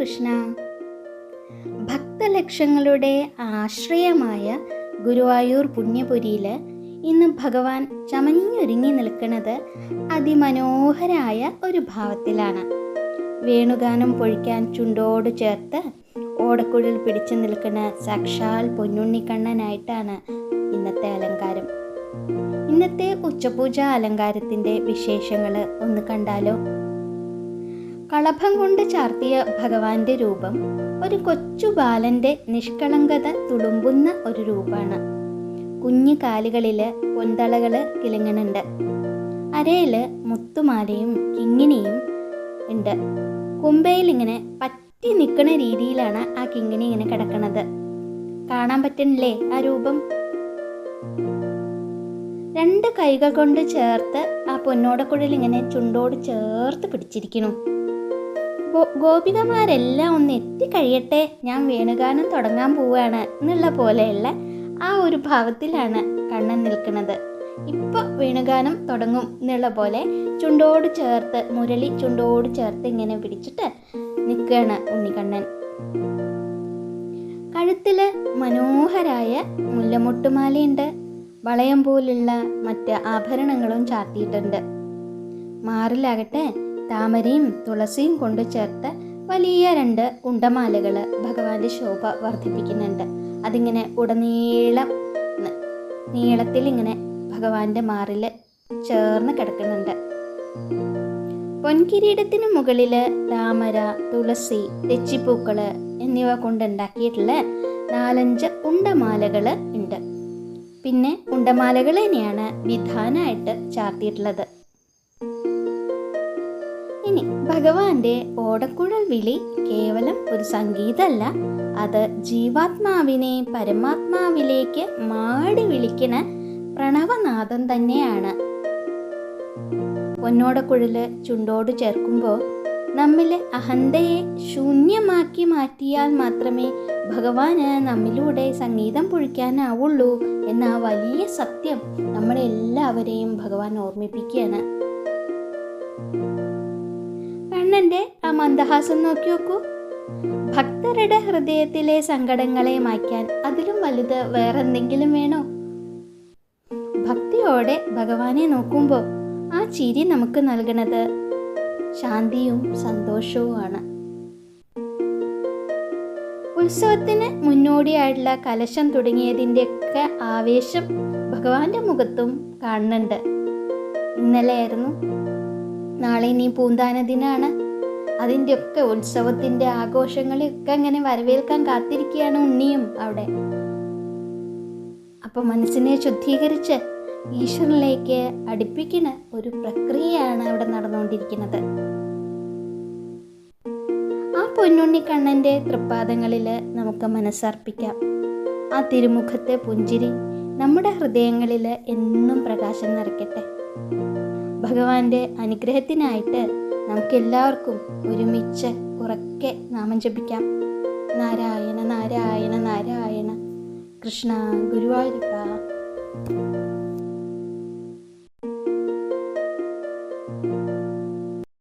കൃഷ്ണ. ഭക്തലക്ഷങ്ങളുടെ ആശ്രയമായ ഗുരുവായൂർ പുണ്യപുരിയിൽ ഇന്ന് ഭഗവാൻ ചമഞ്ഞൊരുങ്ങി നിൽക്കുന്നത് അതിമനോഹരായ ഒരു ഭാവത്തിലാണ്. വേണുഗാനം പൊഴിക്കാൻ ചുണ്ടോട് ചേർത്ത് ഓടക്കുഴൽ പിടിച്ചു നിൽക്കുന്ന സാക്ഷാൽ പൊന്നുണ്ണിക്കണ്ണനായിട്ടാണ് ഇന്നത്തെ അലങ്കാരം. ഇന്നത്തെ ഉച്ചപൂജ അലങ്കാരത്തിന്റെ വിശേഷങ്ങൾ ഒന്ന് കണ്ടാലോ? കളഭം കൊണ്ട് ചാർത്തിയ ഭഗവാന്റെ രൂപം ഒരു കൊച്ചു ബാലന്റെ നിഷ്കളങ്കത തുളുമ്പുന്ന ഒരു രൂപമാണ്. കുഞ്ഞു കാലുകളിൽ പൊന്തളകൾ കിളങ്ങണുണ്ട് അരയിൽ മുത്തുമാലയും കിങ്ങിണിയും ഉണ്ട്. കുമ്പയിൽ ഇങ്ങനെ പറ്റി നിൽക്കുന്ന രീതിയിലാണ് ആ കിങ്ങിണി ഇങ്ങനെ കിടക്കണത്. കാണാൻ പറ്റണില്ലേ ആ രൂപം? രണ്ട് കൈകൾ കൊണ്ട് ചേർത്ത് ആ പൊന്നോടക്കുഴൽ ഇങ്ങനെ ചുണ്ടോട് ചേർത്ത് പിടിച്ചിരിക്കുന്നു. ഗോപികമാരെല്ലാം ഒന്ന് എത്തിക്കഴിയട്ടെ. ഞാൻ വേണുഗാനം തുടങ്ങാൻ പോവുകയാണ് എന്നുള്ള പോലെയുള്ള ആ ഒരു ഭാവത്തിലാണ് കണ്ണൻ നിൽക്കുന്നത്. ഇപ്പൊ വേണുഗാനം തുടങ്ങും എന്നുള്ള പോലെ ചുണ്ടോട് ചേർത്ത് മുരളി ചുണ്ടോട് ചേർത്ത് ഇങ്ങനെ പിടിച്ചിട്ട് നിൽക്കുകയാണ് ഉണ്ണിക്കണ്ണൻ കഴുത്തിൽ മനോഹരായ മുല്ലമൊട്ടുമാലയുണ്ട്. വളയം പോലുള്ള മറ്റ് ആഭരണങ്ങളും ചാർത്തിയിട്ടുണ്ട് മാറിലാകട്ടെ. താമരയും തുളസിയും കൊണ്ട് ചേർത്ത് വലിയ രണ്ട് ഉണ്ടമാലകൾ ഭഗവാന്റെ ശോഭ വർദ്ധിപ്പിക്കുന്നുണ്ട്. അതിങ്ങനെ ഉടനീളം നീളത്തിൽ ഇങ്ങനെ ഭഗവാന്റെ മാറിൽ ചേർന്ന് കിടക്കുന്നുണ്ട്. പൊൻകിരീടത്തിന് മുകളിൽ താമര തുളസി തെച്ചിപ്പൂക്കൾ എന്നിവ കൊണ്ടുണ്ടാക്കിയിട്ടുള്ള നാലഞ്ച് ഉണ്ടമാലകൾ ഉണ്ട്. പിന്നെ ഉണ്ടമാലകൾ തന്നെയാണ് വിധാനമായിട്ട് ചാർത്തിയിട്ടുള്ളത്. ഇനി ഭഗവാന്റെ ഓടക്കുഴൽ വിളി കേവലം ഒരു സംഗീതമല്ല. അത് ജീവാത്മാവിനെ പരമാത്മാവിലേക്ക് മാടി വിളിക്കണ പ്രണവനാദം തന്നെയാണ്. പൊന്നോടക്കുഴൽ ചുണ്ടോട് ചേർക്കുമ്പോൾ നമ്മിലെ അഹന്തയെ ശൂന്യമാക്കി മാറ്റിയാൽ മാത്രമേ ഭഗവാന് നമ്മിലൂടെ സംഗീതം പൊഴിക്കാനാവുള്ളൂ എന്ന ആ വലിയ സത്യം നമ്മളെല്ലാവരെയും ഭഗവാൻ ഓർമ്മിപ്പിക്കുകയാണ്. കണ്ണന്റെ ആ മന്ദഹാസം നോക്കി നോക്കൂ. ഭക്തരുടെ ഹൃദയത്തിലെ സങ്കടങ്ങളെ മായ്ക്കാൻ അതിലും വലുത് വേറെന്തെങ്കിലും വേണോ? ഭക്തിയോടെ ഭഗവാനെ നോക്കുമ്പോൾ ആ ചിരി നമുക്ക് നൽകുന്നത് ശാന്തിയും സന്തോഷവുമാണ്. ഉത്സവത്തിന് മുന്നോടിയായിട്ടുള്ള കലശം തുടങ്ങിയതിന്റെയൊക്കെ ആവേശം ഭഗവാന്റെ മുഖത്തും കാണുന്നുണ്ട്. ഇന്നലെയായിരുന്നു. നാളെ ഇനി പൂന്താന ദിനാണ്. അതിന്റെയൊക്കെ ഉത്സവത്തിന്റെ ആഘോഷങ്ങളെയൊക്കെ അങ്ങനെ വരവേൽക്കാൻ കാത്തിരിക്കുകയാണ് ഉണ്ണിയും അവിടെ. അപ്പോൾ മനസ്സിനെ ശുദ്ധീകരിച്ച് ഈശ്വരനിലേക്ക് അടുപ്പിക്കുന്ന ഒരു പ്രക്രിയയാണ് അവിടെ നടന്നുകൊണ്ടിരിക്കുന്നത്. ആ പൊന്നുണ്ണിക്കണ്ണന്റെ തൃപ്പാദങ്ങളിൽ നമുക്ക് മനസ്സർപ്പിക്കാം. ആ തിരുമുഖത്തെ പുഞ്ചിരി നമ്മുടെ ഹൃദയങ്ങളിൽ എന്നും പ്രകാശം നിറയ്ക്കട്ടെ. ഭഗവാന്റെ അനുഗ്രഹത്തിനായിട്ട് നമുക്കെല്ലാവർക്കും ഒരുമിച്ച് ഉറക്കെ നാമം ജപിക്കാം. നാരായണ നാരായണ നാരായണ. കൃഷ്ണ ഗുരുവായൂരപ്പ.